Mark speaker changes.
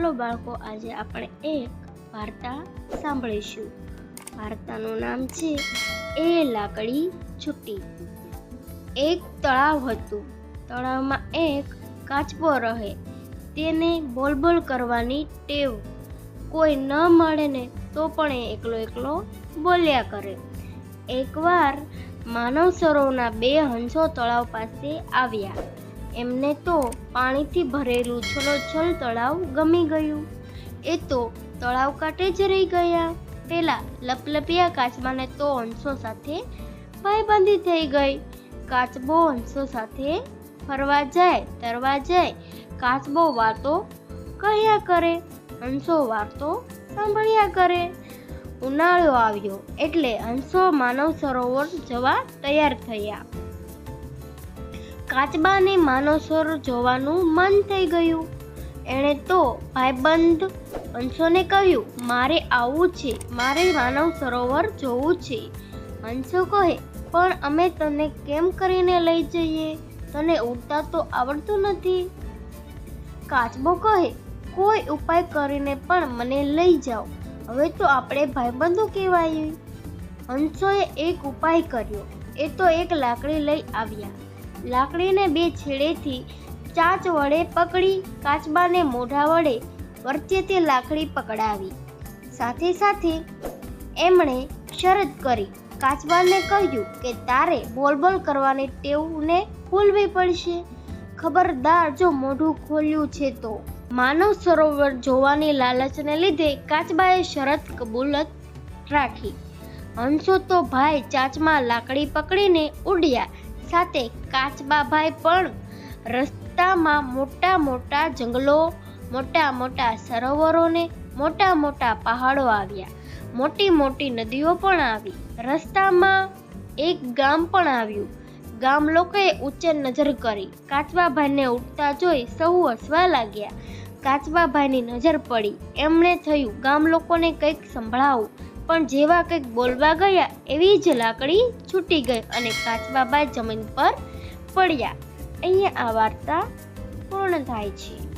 Speaker 1: ચાલો બાળકો, આજે આપણે એક વાર્તા સાંભળીશું. વાર્તાનું નામ છે, એ લાકડી છૂટી એક તળાવ હતું. તળાવમાં એક કાચબો રહે. તેને બોલબોલ કરવાની ટેવ. કોઈ ન મળે ને તો પણ એ એકલો એકલો બોલ્યા કરે. એકવાર માનવ સરોવરના બે હંસો તળાવ પાસે આવ્યા. એમને તો પાણીથી ભરેલું છલોછલ તળાવ ગમી ગયું. એ તો તળાવ કાંઠે જ રહી ગયા. પેલા લપલપિયા કાચબાને તો હંસો સાથે ભાઈબંધી થઈ ગઈ. કાચબો હંસો સાથે ફરવા જાય, તરવા જાય, કાચબો વાતો કહ્યા કરે હંસો વાતો સાંભળ્યા કરે. ઉનાળો આવ્યો એટલે હંસો માનવ સરોવર જવા તૈયાર થયા. કાચબાને માનવ સરોવર જોવાનું મન થઈ ગયું. એણે તો ભાઈબંધ હંસોને કહ્યું, મારે આવવું છે, મારે માનવ સરોવર જોવું છે. હંસો કહે, પણ અમે તને કેમ કરીને લઈ જઈએ? તને ઉડતા તો આવડતું નથી. કાચબો કહે, કોઈ ઉપાય કરીને પણ મને લઈ જાઓ. હવે તો આપણે ભાઈબંધો કહેવાય. હંસોએ એક ઉપાય કર્યો. એ તો એક લાકડી લઈ આવ્યા. લાકડીને બે છેડેથી ચાંચ વડે પકડી કાચબાને મોઢા વડે વચ્ચેથી લાકડી પકડાવી. સાથે સાથે એમણે શરત કરી. કાચબાને કહ્યું કે તારે બોલબોલ કરવાની ટેવને ભૂલવી પડશે. ખબરદાર જો મોઢું ખોલ્યું છે તો. માનવ સરોવર જોવાની લાલચને લીધે કાચબાએ શરત કબૂલત રાખી. હંસો તો ભાઈ ચાંચમાં લાકડી પકડીને ઉડ્યા. સાથે કાચબાભાઈ પણ રસ્તામાં મોટા મોટા જંગલો, મોટા મોટા સરોવરોને મોટા મોટા પહાડો આવ્યા. મોટી મોટી નદીઓ પણ આવી. રસ્તામાં એક ગામ પણ આવ્યું. ગામ લોકોએ ઉચ્ચે નજર કરી. કાચબાભાઈને ઉઠતા જોઈ સૌ હસવા લાગ્યા. કાચબાભાઈની નજર પડી. એમણે થયું, ગામ લોકોને કંઈક સંભળાવું. પણ જેવા કંઈક બોલવા ગયા, એવી જ લાકડી છૂટી ગઈ અને કાચબાબા જમીન પર પડ્યા. અહીંયા આ વાર્તા પૂર્ણ થાય છે.